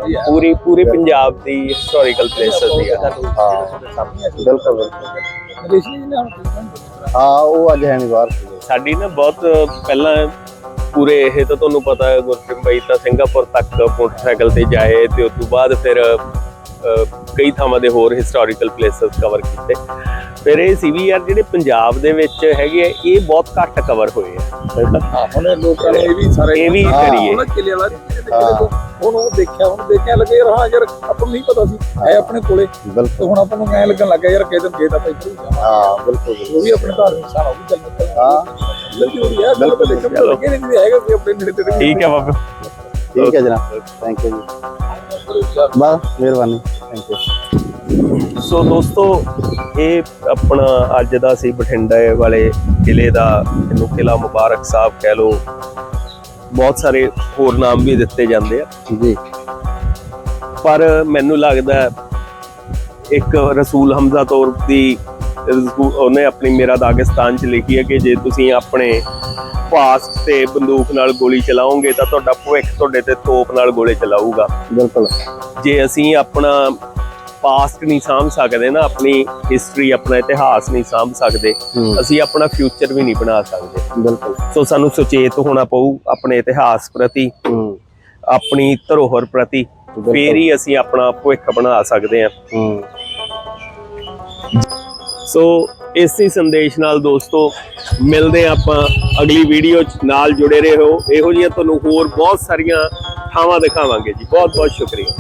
ਦੇ ਪੂਰੀ ਪੂਰੇ ਪੰਜਾਬ ਦੀ ਹਿਸਟੋਰੀਕਲ ਪਲੇਸਸ ਦੀ ਬਿਲਕੁਲ ਹਾਂ ਉਹ ਅੱਜ ਹੈ ਨਹੀਂ ਬਾਹਰ। ਸਾਡੀ ਨਾ ਬਹੁਤ ਪਹਿਲਾਂ ਪੂਰੇ ਇਹ ਤਾਂ ਤੁਹਾਨੂੰ ਪਤਾ ਹੈ ਗੁਰਪ੍ਰੀਤ ਬਾਈ ਤਾਂ ਸਿੰਗਾਪੁਰ ਤੱਕ ਮੋਟਰਸਾਈਕਲ ਤੇ ਜਾਏ ਤੇ ਉਸ ਤੋਂ ਬਾਅਦ ਫਿਰ ਕਈ ਥਾਵਾਂ ਦੇ ਹੋਰ ਹਿਸਟੋਰੀਕਲ ਪਲੇਸਸ ਕਵਰ ਕੀਤੇ। ਫਿਰ ਇਹ ਸੀ ਵੀ ਯਾਰ ਜਿਹੜੇ ਪੰਜਾਬ ਦੇ ਵਿੱਚ ਹੈਗੇ ਆ ਇਹ ਬਹੁਤ ਘੱਟ ਕਵਰ ਹੋਏ ਆ। ਹੁਣ ਇਹ ਲੋਕਾਂ ਨੇ ਇਹ ਵੀ ਸਾਰੇ ਇਹ ਵੀ ਕਰੀਏ। ਕਿਲੇ ਵਾਲਾ ਤੋਂ ਹੁਣ ਉਹ ਦੇਖਿਆ ਹੁਣ ਦੇਖਿਆ ਲੱਗੇ ਯਾਰ ਹਾਂ ਯਾਰ ਆਪਾਂ ਨੂੰ ਨਹੀਂ ਪਤਾ ਸੀ ਹੈ ਆਪਣੇ ਕੋਲੇ। ਤੇ ਹੁਣ ਆਪਾਂ ਨੂੰ ਐ ਲੱਗਣ ਲੱਗਾ ਯਾਰ ਕਿਤੇ ਨੂੰ ਗੇਟ ਆਪਾਂ ਇੱਧਰ ਹੀ ਬਿਲਕੁਲ। ਉਹ ਵੀ ਆਪਣੇ ਧਾਰਮਿਕ ਸਥਾਨ ਉਹ ਵੀ ਚੱਲ ਨਿਕਲ ਹਾਂ ਬਿਲਕੁਲ ਯਾਰ ਬਿਲਕੁਲ ਦੇਖਣ ਚਲੋ। ਲੱਗੇ ਨਹੀਂ ਹੈਗਾ ਕੋਈ ਆਪਣੇ ਨੇੜੇ ਤੇੜੇ। ਠੀਕ ਹੈ ਬਾਬਾ। ਠੀਕ ਹੈ ਜਨਾਬ। ਥੈਂਕ ਯੂ ਜੀ। ਬਸ ਮਿਹਰਬਾਨੀ। ਥੈਂਕ ਯੂ ਸੋ ਦੋਸਤੋ ਇਹ ਆਪਣਾ ਅੱਜ ਦਾ ਸੀ ਬਠਿੰਡਾ ਵਾਲੇ ਕਿਲੇ ਦਾ ਇਹਨੂੰ ਕਿਲਾ ਮੁਬਾਰਕ ਸਾਹਿਬ ਕਹਿ ਲੋ ਬਹੁਤ ਸਾਰੇ ਹੋਰ ਨਾਮ ਵੀ ਦਿੱਤੇ ਜਾਂਦੇ ਆ। ਜੀ। ਪਰ ਮੈਨੂੰ ਲੱਗਦਾ ਇੱਕ ਰਸੂਲ ਹਮਜ਼ਾ ਤੌਰ ਦੀ ਉਹਨੇ ਆਪਣੀ ਮੇਰਾ ਦਾਗਿਸਤਾਨ ਚ ਲਿਖੀ ਹੈ ਕਿ ਜੇ ਤੁਸੀਂ ਆਪਣੇ ਪਾਸਟ ਤੇ ਬੰਦੂਕ ਨਾਲ ਗੋਲੀ ਚਲਾਓਗੇ ਤਾਂ ਤੁਹਾਡਾ ਭਵਿੱਖ ਤੁਹਾਡੇ ਤੇ ਤੋਪ ਨਾਲ ਗੋਲੇ ਚਲਾਊਗਾ। ਬਿਲਕੁਲ। ਜੇ ਅਸੀਂ ਆਪਣਾ ਪਾਸਟ ਨਹੀਂ ਸਾਂਭ ਸਕਦੇ ਨਾ ਆਪਣੀ ਹਿਸਟਰੀ ਆਪਣਾ ਇਤਿਹਾਸ ਨਹੀਂ ਸਾਂਭ ਸਕਦੇ ਅਸੀਂ ਆਪਣਾ ਫਿਊਚਰ ਵੀ ਨਹੀਂ ਬਣਾ ਸਕਦੇ। ਬਿਲਕੁਲ। ਸੋ ਸਾਨੂੰ ਸੁਚੇਤ ਹੋਣਾ ਪਊ ਆਪਣੇ ਇਤਿਹਾਸ ਪ੍ਰਤੀ ਆਪਣੀ ਧਰੋਹਰ ਪ੍ਰਤੀ ਫੇਰ ਹੀ ਅਸੀਂ ਆਪਣਾ ਭਵਿੱਖ ਬਣਾ ਸਕਦੇ ਹੂੰ। ਸੋ ਇਸੇ ਸੰਦੇਸ਼ ਨਾਲ ਦੋਸਤੋ, ਮਿਲਦੇ ਹਾਂ ਆਪਾਂ ਅਗਲੀ ਵੀਡੀਓ ਚ ਨਾਲ ਜੁੜੇ ਰਹੋ। ਇਹੋ ਜਿਹੀਆਂ ਤੁਹਾਨੂੰ ਹੋਰ ਬਹੁਤ ਸਾਰੀਆਂ ਥਾਵਾਂ ਦਿਖਾਵਾਂਗੇ ਜੀ। ਬਹੁਤ ਬਹੁਤ ਸ਼ੁਕਰੀਆ।